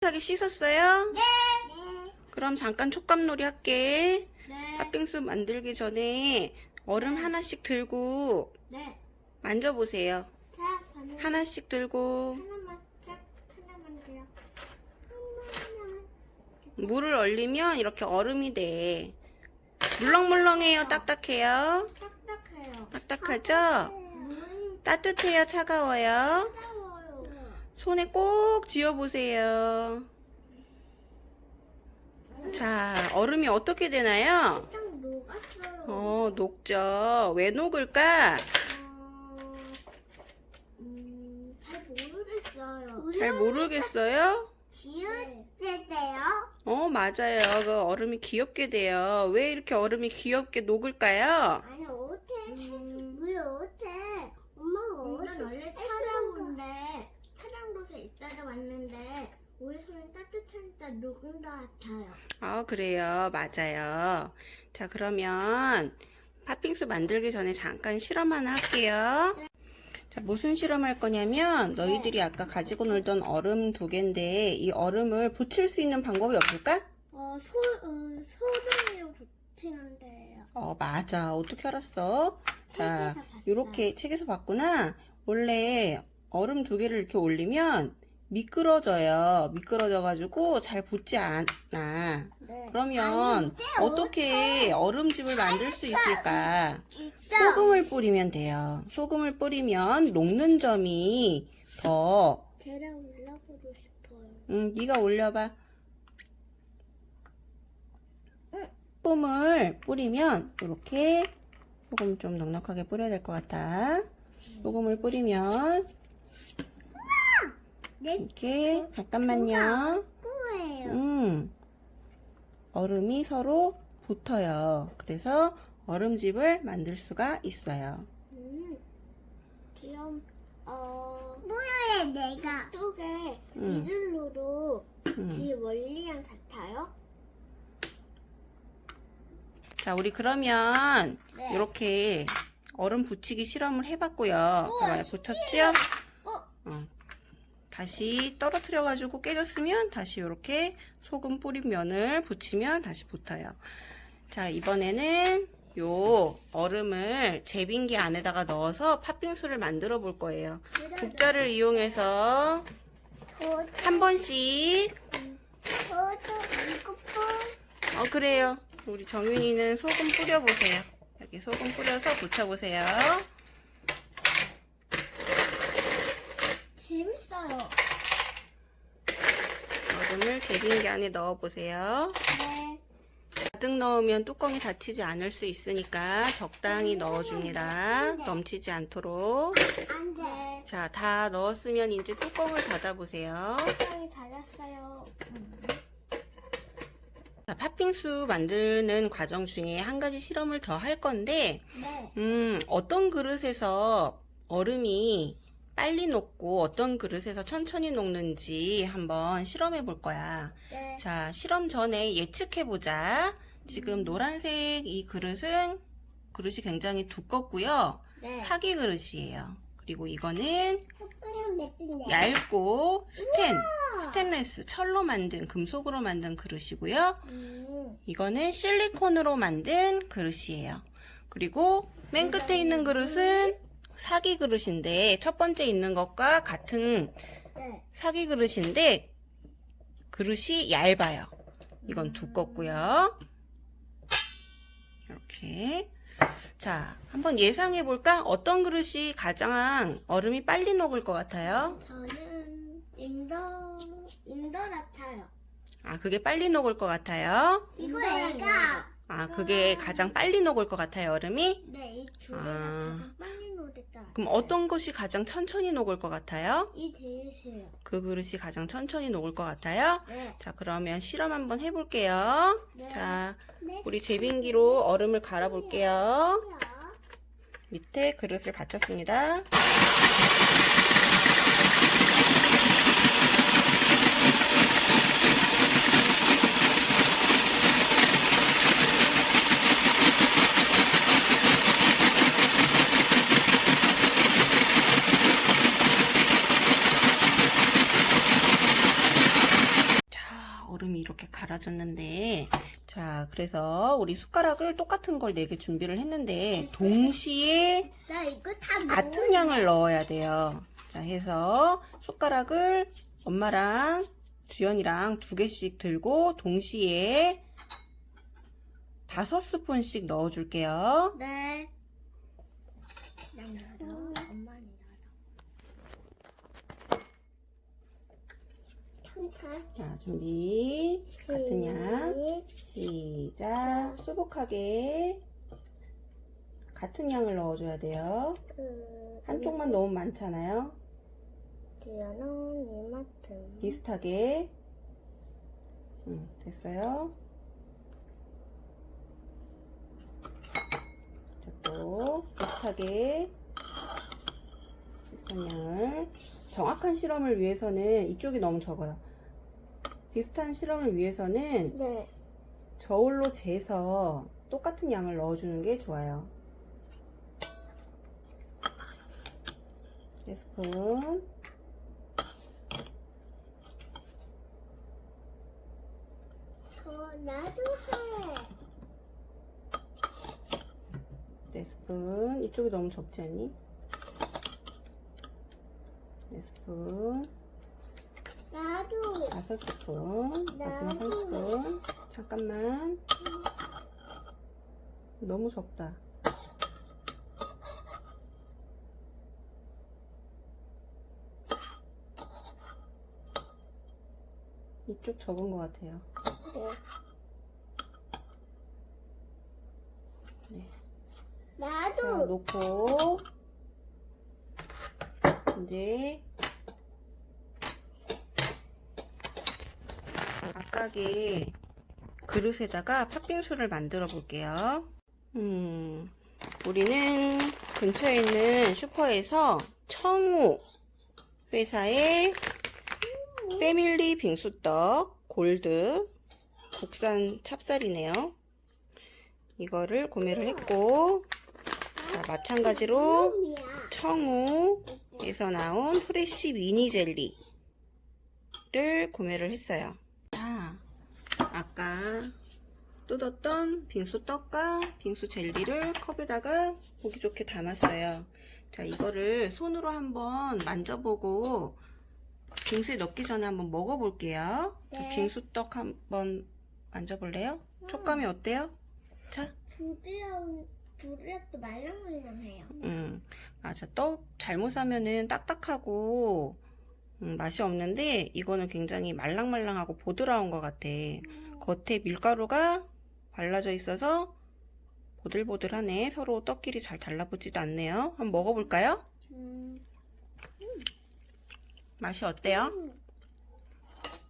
깨끗하게 씻었어요? 네. 그럼 잠깐 촉감놀이 할게. 네. 팥빙수 만들기 전에 얼음 하나씩 들고 네. 만져보세요. 자, 저는 하나씩 들고 하나만 자, 하나만 돼요. 하나만. 물을 얼리면 이렇게 얼음이 돼. 물렁물렁해요? 딱딱해요? 딱딱해요. 딱딱하죠? 물 따뜻해요? 차가워요? 따가워요. 손에 꼭 쥐어보세요. 자, 얼음이 어떻게 되나요? 살짝 녹았어요. 어, 녹죠. 왜 녹을까? 어, 음, 잘 모르겠어요. 잘 모르겠어요? 지을 때요? 어, 맞아요. 그 얼음이 귀엽게 돼요. 왜 이렇게 얼음이 귀엽게 녹을까요? 아니 어때? 음, 왜 어때? 엄마가 어제 원래 촬영인데 촬영도서 있다가 왔는데 우리 손이 따뜻하니까 녹은 것 같아요. 아, 그래요. 맞아요. 자, 그러면 팥빙수 만들기 전에 잠깐 실험 하나 할게요. 자, 무슨 실험할 거냐면 너희들이 아까 가지고 놀던 얼음 두 개인데 이 얼음을 붙일 수 있는 방법이 없을까? 어, 소, 어, 소금을 붙이는데요. 어, 맞아. 어떻게 알았어? 자, 책에서 봤어요. 이렇게 책에서 봤구나. 원래 얼음 두 개를 이렇게 올리면 미끄러져요. 미끄러져가지고 잘 붙지 않아. 네. 그러면 아니, 어떻게 얼음집을 만들 수 있을까? 소금을 뿌리면 돼요. 소금을 뿌리면 녹는 점이 더, 계란 올려보고 싶어요. 음, 네가 올려봐. 응. 뿜을 뿌리면 이렇게 소금 좀 넉넉하게 뿌려야 될 것 같아. 소금을 뿌리면 내 이렇게 잠깐만요. 거예요. 음, 얼음이 서로 붙어요. 그래서 얼음집을 만들 수가 있어요. 음, 지금 어 내가 쪽에 음. 이들로도 음. 이 원리랑 같아요? 자, 우리 그러면 네. 이렇게 얼음 붙이기 실험을 해봤고요. 봐봐요, 붙었죠? 어? 어. 다시 떨어뜨려 가지고 깨졌으면 다시 이렇게 소금 뿌린 면을 붙이면 다시 붙어요. 자, 이번에는 요 얼음을 제빙기 안에다가 넣어서 팥빙수를 만들어 볼 거예요. 국자를 이용해서 한 번씩. 어 그래요. 우리 정윤이는 소금 뿌려보세요. 여기 소금 뿌려서 붙여보세요. 재밌어요. 얼음을 제빙기 안에 넣어보세요. 네. 가득 넣으면 뚜껑이 닫히지 않을 수 있으니까 적당히 넣어줍니다. 넘치지 않도록. 안 돼. 자, 다 넣었으면 이제 뚜껑을 닫아보세요. 뚜껑이 닫았어요. 자, 팥빙수 만드는 과정 중에 한 가지 실험을 더 할 건데, 네. 음, 어떤 그릇에서 얼음이 빨리 녹고 어떤 그릇에서 천천히 녹는지 한번 실험해 볼 거야. 네. 자, 실험 전에 예측해 보자. 지금 노란색 이 그릇은 그릇이 굉장히 두껍고요. 네. 사기 그릇이에요. 그리고 이거는 얇고 스텐, 스테인레스, 철로 만든 금속으로 만든 그릇이고요. 음. 이거는 실리콘으로 만든 그릇이에요. 그리고 맨 끝에 있는 그릇은 사기 그릇인데 첫 번째 있는 것과 같은 네. 사기 그릇인데 그릇이 얇아요. 이건 두껍고요. 이렇게 자 한번 예상해 볼까? 어떤 그릇이 가장 얼음이 빨리 녹을 것 같아요? 저는 인도 인도 같아요. 아 그게 빨리 녹을 것 같아요? 이거 애가 아 그게 가장 빨리 녹을 것 같아요 얼음이? 네, 이 두 개가 아. 가장 빨리 녹았다. 그럼 어떤 것이 가장 천천히 녹을 것 같아요? 이 제일 싫어요. 그 그릇이 가장 천천히 녹을 것 같아요? 네. 자, 그러면 실험 한번 해볼게요. 네. 자, 네. 우리 제빙기로 얼음을 갈아볼게요. 밑에 그릇을 받쳤습니다. 그래서 우리 숟가락을 똑같은 걸 4개 준비를 했는데 동시에 나 이거 다 같은 양을 넣어야 돼요. 자 해서 숟가락을 엄마랑 주연이랑 두 개씩 들고 동시에 다섯 스푼씩 넣어줄게요. 네. 난 열어. 엄마는 열어. 자 준비. 같은 양. 시작. 수북하게. 같은 양을 넣어줘야 돼요. 한쪽만 넣으면 많잖아요. 비슷하게. 음, 됐어요. 자, 또 비슷하게 비슷한 양을. 정확한 실험을 위해서는 이쪽이 너무 적어요. 비슷한 실험을 위해서는 네. 저울로 재서 똑같은 양을 넣어주는 게 좋아요. 네 스푼 어, 나도 해. 네 스푼 이쪽이 너무 적지 않니? 네 스푼 나도. 다섯 스푼 마지막 한. 스푼. 잠깐만. 너무 적다. 이쪽 적은 것 같아요. 네. 자, 나도. 놓고. 이제 각각의 그릇에다가 팥빙수를 만들어 볼게요. 음, 우리는 근처에 있는 슈퍼에서 청우 회사의 패밀리 빙수떡 골드 국산 찹쌀이네요. 이거를 구매를 했고 자, 마찬가지로. 청우에서 나온 프레쉬 미니 젤리를 구매를 했어요. 자, 아까 뜯었던 빙수 떡과 빙수 젤리를 컵에다가 보기 좋게 담았어요. 자, 이거를 손으로 한번 만져보고 빙수에 넣기 전에 한번 먹어볼게요. 자, 네. 빙수 떡 한번 만져볼래요? 촉감이 어때요? 자, 부드러운 부드럽도 말랑말랑해요. 음, 맞아. 떡 잘못 사면은 딱딱하고 음, 맛이 없는데 이거는 굉장히 말랑말랑하고 보드라운 것 같아. 겉에 밀가루가 발라져 있어서 보들보들하네. 서로 떡끼리 잘 달라붙지도 않네요. 한번 먹어볼까요? 음, 맛이 어때요?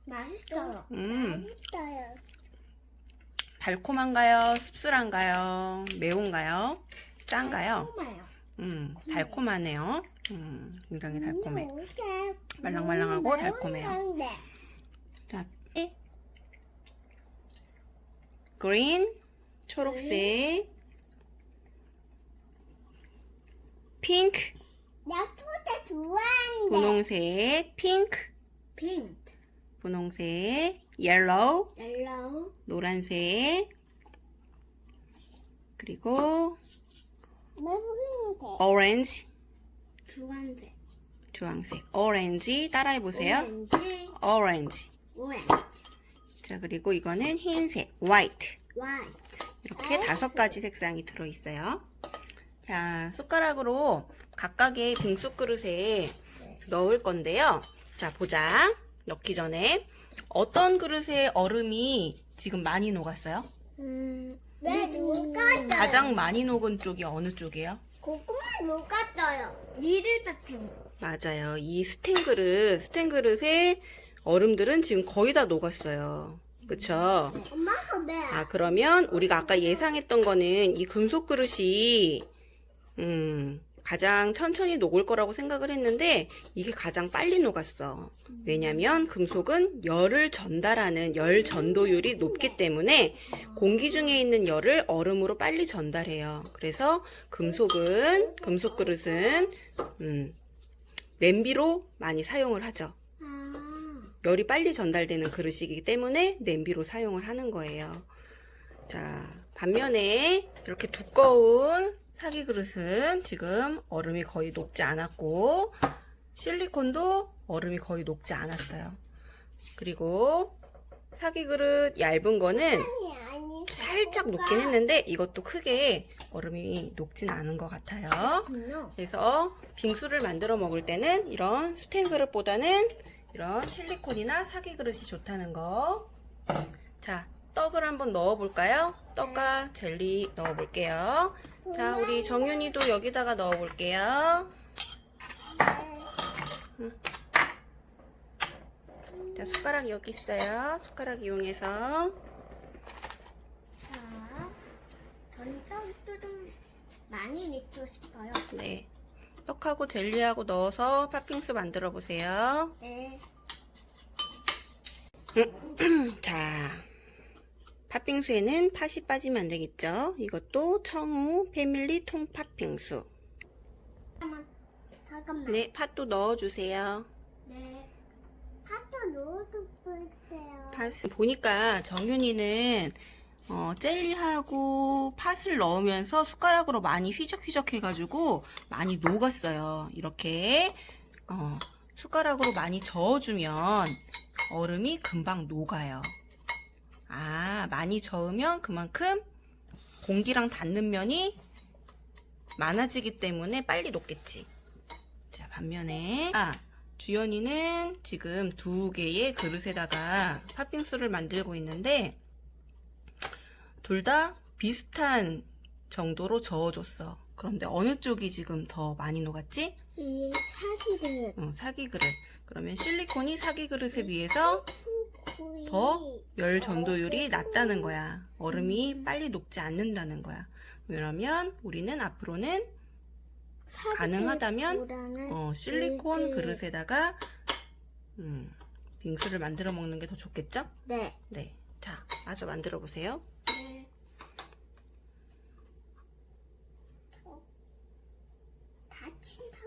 맛있어요. 음, 맛있어요. 달콤한가요? 씁쓸한가요? 매운가요? 짠가요? 달콤해요. 음, 달콤하네요. 음, 굉장히 달콤해. 음, 말랑말랑하고 달콤해요. 자, 에. 그린, 초록색, 핑크, 나 투자 좋아하는데. 분홍색, 핑크, 핑크, 분홍색, 옐로우, 옐로우, 노란색, 그리고. 오렌지, 주황색. 주황색, 오렌지 따라해 보세요. 오렌지, 오렌지. 오렌지, 자, 그리고 이거는 흰색, 화이트. 화이트. 이렇게 다섯 가지 색상이 들어 있어요. 자, 숟가락으로 각각의 빙수 그릇에 넣을 건데요. 자, 보자. 넣기 전에 어떤 그릇에 얼음이 지금 많이 녹았어요? 음, 왜 녹았어요? 가장 많이 녹은 쪽이 어느 쪽이에요? 고구마 녹았어요. 니들 같은 거. 맞아요. 이 스텐 그릇, 스텐 그릇에 얼음들은 지금 거의 다 녹았어요. 그쵸? 엄마가 왜? 아, 그러면 우리가 아까 예상했던 거는 이 금속 그릇이, 음, 가장 천천히 녹을 거라고 생각을 했는데, 이게 가장 빨리 녹았어. 왜냐면 금속은 열을 전달하는 열 전도율이 높기 때문에 공기 중에 있는 열을 얼음으로 빨리 전달해요. 그래서 금속은, 금속 그릇은, 음, 냄비로 많이 사용을 하죠. 아, 열이 빨리 전달되는 그릇이기 때문에 냄비로 사용을 하는 거예요. 자, 반면에 이렇게 두꺼운 사기 그릇은 지금 얼음이 거의 녹지 않았고 실리콘도 얼음이 거의 녹지 않았어요. 그리고 사기 그릇 얇은 거는. 살짝 녹긴 했는데 이것도 크게 얼음이 녹진 않은 것 같아요. 그래서 빙수를 만들어 먹을 때는 이런 스텐 그릇보다는 이런 실리콘이나 사기 그릇이 좋다는 거. 자, 떡을 한번 넣어 볼까요? 떡과 젤리 넣어 볼게요. 자, 우리 정윤이도 여기다가 넣어 볼게요. 자, 숟가락 여기 있어요. 숟가락 이용해서 자, 떡도 좀 많이 넣고 싶어요. 네. 떡하고 젤리하고 넣어서 팥빙수 만들어 보세요. 네. 자, 팥빙수에는 팥이 빠지면 안 되겠죠? 이것도 청우 패밀리 통팥빙수. 잠깐만. 잠깐만. 네, 팥도 넣어주세요. 네. 파도 넣어두고 있어요. 팥 보니까 정윤이는 어, 젤리하고 팥을 넣으면서 숟가락으로 많이 휘적휘적 해가지고 많이 녹았어요. 이렇게 어, 숟가락으로 많이 저어주면 얼음이 금방 녹아요. 아, 많이 저으면 그만큼 공기랑 닿는 면이 많아지기 때문에 빨리 녹겠지. 자, 반면에, 아, 주연이는 지금 두 개의 그릇에다가 팥빙수를 만들고 있는데, 둘 다 비슷한 정도로 저어줬어. 그런데 어느 쪽이 지금 더 많이 녹았지? 이 사기를 응, 사기 그릇. 그러면 실리콘이 사기 그릇에 비해서 더 열 전도율이 낮다는 거야. 얼음이 빨리 녹지 않는다는 거야. 그러면 우리는 앞으로는 가능하다면 어, 실리콘. 그릇에다가 음, 빙수를 만들어 먹는 게 더 좋겠죠? 네. 네. 자, 마저 만들어 보세요. 네. 다친다.